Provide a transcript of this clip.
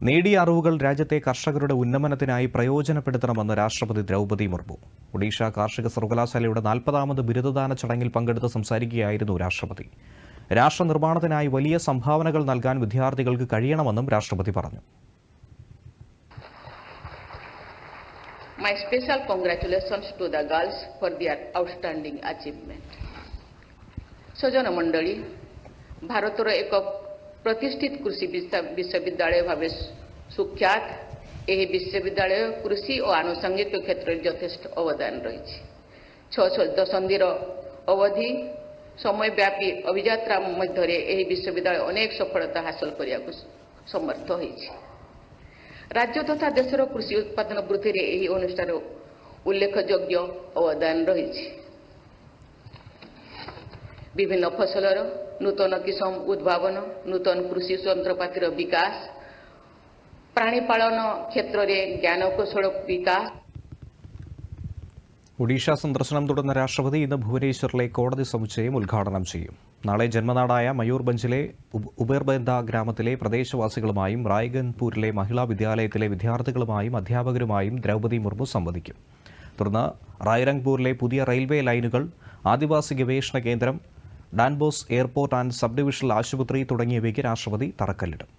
നേടിയ അറിവുകൾ രാജ്യത്തെ കർഷകരുടെ ഉന്നമനത്തിനായി പ്രയോജനപ്പെടുത്തണമെന്ന് രാഷ്ട്രപതി ദ്രൗപദി മുർമു ഒഡീഷ കാർഷിക സർവകലാശാലയുടെ നാൽപ്പതാമത് ബിരുദദാന ചടങ്ങിൽ പങ്കെടുത്ത് സംസാരിക്കുകയായിരുന്നു രാഷ്ട്രപതി രാഷ്ട്ര നിർമ്മാണത്തിനായി വലിയ സംഭാവനകൾ നൽകാൻ വിദ്യാർത്ഥികൾക്ക് കഴിയണമെന്നും രാഷ്ട്രപതി പറഞ്ഞു My special congratulations to the girls for their outstanding achievement. ସଜନ ମଣ୍ଡଳୀ ଭାରତର ଏକ ପ୍ରତିଷ୍ଠିତ କୃଷି ବିଶ୍ୱ- ବିଶ୍ୱବିଦ୍ୟାଳୟ ଭାବେ ସୁଖ୍ୟାତ। ଏହି ବିଶ୍ୱବିଦ୍ୟାଳୟ କୃଷି ଓ ଆନୁଷଙ୍ଗିକ କ୍ଷେତ୍ରରେ ଯଥେଷ୍ଟ ଅବଦାନ ରହିଛି। ଛଅ ଦଶନ୍ଧିର ଅବଧି ସମୟବ୍ୟାପୀ ଅଭିଯାତ୍ରା ମଧ୍ୟରେ ଏହି ବିଶ୍ୱବିଦ୍ୟାଳୟ ଅନେକ ସଫଳତା ହାସଲ କରିବାକୁ ସମର୍ଥ ହୋଇଛି। ରାଜ୍ୟ ତଥା ଦେଶର କୃଷି ଉତ୍ପାଦନ ବୃଦ୍ଧିରେ ଏହି ଅନୁଷ୍ଠାନର ଉଲ୍ଲେଖଯୋଗ୍ୟ ଅବଦାନ ରହିଛି। ବିଭିନ୍ନ ଫସଲର ନୂତନ କିସମ ଉଦ୍ଭାବନ ନୂତନ କୃଷି ଯନ୍ତ୍ରପାତିର ବିକାଶ ପ୍ରାଣୀପାଳନ କ୍ଷେତ୍ରରେ ଜ୍ଞାନକୌଶଳ ବିକାଶ ഒഡീഷ സന്ദർശനം തുടർന്ന രാഷ്ട്രപതി ഇന്ന് ഭുവനേശ്വറിലെ കോടതി സമുച്ചയം ഉദ്ഘാടനം ചെയ്യും നാളെ ജന്മനാടായ മയൂർബഞ്ചിലെ ഉബ്- ഉബേർബന്ദ ഗ്രാമത്തിലെ പ്രദേശവാസികളുമായും റായ്ഗൻപൂരിലെ മഹിളാ വിദ്യാലയത്തിലെ വിദ്യാർത്ഥികളുമായും അധ്യാപകരുമായും ദ്രൗപദി മുർമു സംവദിക്കും തുടർന്ന് റായ്രംഗ്പൂരിലെ പുതിയ റെയിൽവേ ലൈനുകൾ ആദിവാസി ഗവേഷണ കേന്ദ്രം ഡാൻബോസ് എയർപോർട്ട് ആൻഡ് സബ് ഡിവിഷണൽ ആശുപത്രി തുടങ്ങിയവയ്ക്ക് രാഷ്ട്രപതി തറക്കല്ലിടും